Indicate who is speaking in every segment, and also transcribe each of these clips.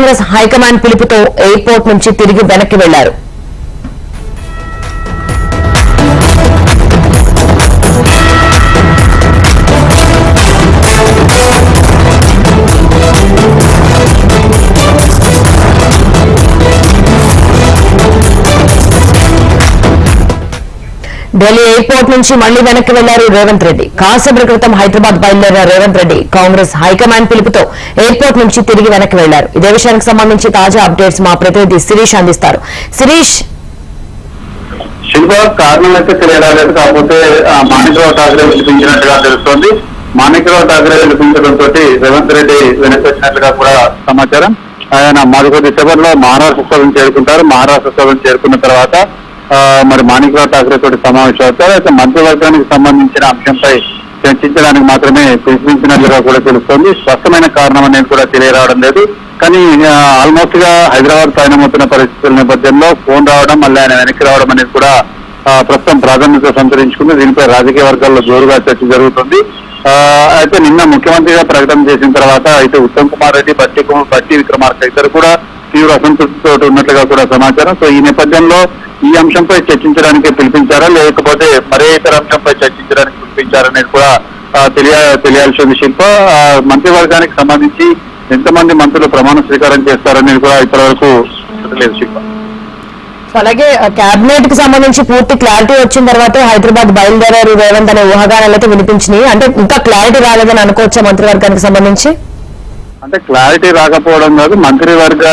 Speaker 1: Congress high command పిలుపుతో airport నుంచి తిరిగి వెనక్కి వెళ్ళారు. ఢిల్లీ ఎయిర్పోర్ట్ నుంచి మళ్ళీ వెనక్కి వెళ్ళారు రేవంత్ రెడ్డి. కాసేపటి క్రితం హైదరాబాద్ బయలుదేరిన రేవంత్ రెడ్డి కాంగ్రెస్ హైకమాండ్ పిలుపుతో ఎయిర్పోర్ట్ నుంచి తిరిగి వెనక్కి వెళ్ళారు. ఇదే విషయానికి సంబంధించి తాజా అప్డేట్స్ మా ప్రతినిధి శిరీష్ అందిస్తారు. శిరీష్!
Speaker 2: శిల్ప కారణం అయితే తెలియరాలేదు కాకపోతే మాణిక్రావు ఠాకరే పిలిపించినట్టుగా తెలుస్తోంది. మాణిక్రావు ఠాకరే పిలిపించడంతో రేవంత్ రెడ్డి వెనక్కి వచ్చినట్లుగా కూడా సమాచారం. ఆయన మరికొద్ది సేపట్లో మహారాష్ట్ర సభను చేరుకుంటారు. మహారాష్ట్ర సభను చేరుకున్న తర్వాత మరి మాణిక్రావు ఠాకరే తోటి సమావేశం అవుతారు? అయితే మంత్రివర్గానికి సంబంధించిన అంశంపై చర్చించడానికి మాత్రమే ప్రశ్నించినట్లుగా కూడా తెలుస్తోంది. స్పష్టమైన కారణం అనేది కూడా తెలియరావడం లేదు. కానీ ఆల్మోస్ట్గా హైదరాబాద్ పయనమవుతున్న పరిస్థితుల నేపథ్యంలో ఫోన్ రావడం మళ్ళీ ఆయన వెనక్కి రావడం అనేది కూడా ప్రస్తుతం ప్రాధాన్యత సంతరించుకుంది. దీనిపై రాజకీయ వర్గాల్లో జోరుగా చర్చ జరుగుతుంది. అయితే నిన్న ముఖ్యమంత్రిగా ప్రకటన చేసిన తర్వాత అయితే ఉత్తమ్ కుమార్ రెడ్డి బట్టి బట్టి విక్రమార్క ఇద్దరు కూడా తీవ్ర అసంతృప్తితో ఉన్నట్లుగా కూడా సమాచారం. సో ఈ నేపథ్యంలో ఈ అంశంపై చర్చించడానికి పిలిపించారా? లేకపోతే మరే ఇతర అంశంపై చర్చించడానికి పిలిపించారనేది కూడా తెలియ తెలియాల్సి ఉంది శిల్ప మంత్రివర్గానికి సంబంధించి ఎంతమంది మంత్రులు ప్రమాణ స్వీకారం చేస్తారనేది కూడా ఇప్పటివరకు లేదు శిల్ప.
Speaker 1: అలాగే కేబినెట్కి సంబంధించి పూర్తి క్లారిటీ వచ్చిన తర్వాత హైదరాబాద్ బయలుదేరారు రేవంత్ అనే ఊహాగానాలు అయితే వినిపించినాయి. అంటే ఇంకా క్లారిటీ రాలేదని అనుకోవచ్చా మంత్రివర్గానికి సంబంధించి?
Speaker 2: అంటే క్లారిటీ రాకపోవడం కాదు మంత్రివర్గ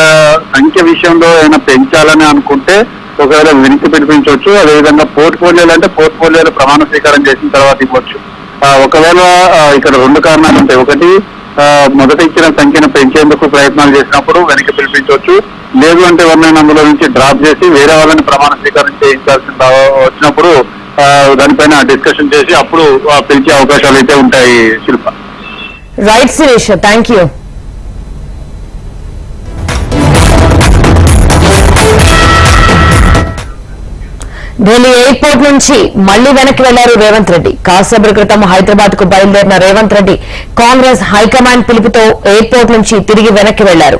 Speaker 2: సంఖ్య విషయంలో ఏమైనా పెంచాలని అనుకుంటే ఒకవేళ వెనక్కి పిలిపించవచ్చు అదేవిధంగా పోర్ట్ఫోలియోలు అంటే పోర్ట్ఫోలియోలు ప్రమాణ స్వీకారం చేసిన తర్వాత ఇవ్వచ్చు. ఒకవేళ ఇక్కడ రెండు కారణాలు ఉంటాయి. ఒకటి మొదట ఇచ్చిన సంఖ్యను పెంచేందుకు ప్రయత్నాలు చేసినప్పుడు వెనక్కి పిలిపించవచ్చు. లేదు అంటే ఎవరినైనా అందులో నుంచి డ్రాప్ చేసి వేరే వాళ్ళని ప్రమాణ స్వీకారం చేయించాల్సిన వచ్చినప్పుడు దానిపైన డిస్కషన్ చేసి అప్పుడు పిలిచే అవకాశాలు అయితే ఉంటాయి Shilpa.
Speaker 1: Right Suresh thank you Delhi airport నుంచి మళ్ళీ వెనక్కి వెళ్ళారు రేవంత్ రెడ్డి. కాసేపటి క్రితం హైదరాబాద్కు బయలుదేరిన రేవంత్ రెడ్డి కాంగ్రెస్ హైకమాండ్ పిలుపుతో ఎయిర్పోర్ట్ నుంచి తిరిగి వెనక్కి వెళ్ళారు.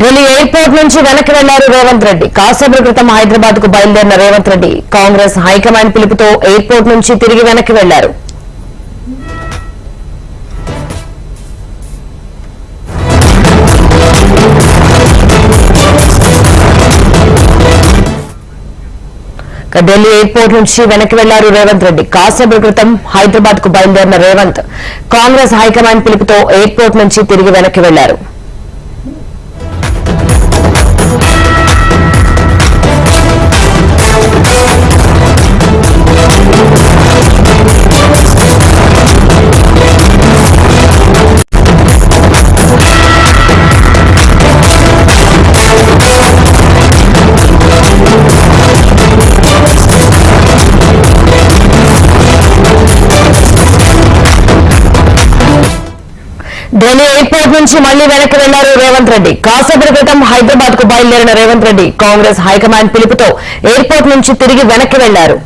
Speaker 1: ఢిల్లీ ఎయిర్పోర్ట్ నుంచి వెనక్కి వెళ్ళారు రేవంత్ రెడ్డి. కాసేపటి క్రితం హైదరాబాద్కు బయలుదేరిన రేవంత్ రెడ్డి కాంగ్రెస్ హైకమాండ్ పిలుపుతో ఎయిర్పోర్ట్ నుంచి తిరిగి వెనక్కి వెళ్ళారు. ఢిల్లీ ఎయిర్పోర్ట్ నుంచి వెనక్కి వెళ్ళారు రేవంత్ రెడ్డి. కాసేపటి క్రితం హైదరాబాద్కు బయలుదేరిన రేవంత్ కాంగ్రెస్ హైకమాండ్ పిలుపుతో ఎయిర్పోర్ట్ నుంచి తిరిగి వెనక్కి వెళ్ళారు. ఢిల్లీ ఎయిర్పోర్ట్ నుంచి మళ్ళీ వెనక్కి వెళ్ళారు రేవంత్ రెడ్డి. కాసేపటి క్రితం హైదరాబాద్కు బయలుదేరిన రేవంత్ రెడ్డి కాంగ్రెస్ హైకమాండ్ పిలుపుతో ఎయిర్పోర్ట్ నుంచి తిరిగి వెనక్కి వెళ్ళారు.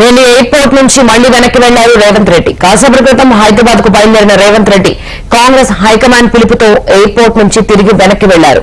Speaker 1: ఢిల్లీ ఎయిర్పోర్ట్ నుంచి మళ్ళీ వెనక్కి వెళ్ళారు రేవంత్ రెడ్డి. కాసేపటి క్రితం హైదరాబాద్కు బయలుదేరిన రేవంత్ రెడ్డి కాంగ్రెస్ హైకమాండ్ పిలుపుతో ఎయిర్పోర్ట్ నుంచి తిరిగి వెనక్కి వెళ్ళారు.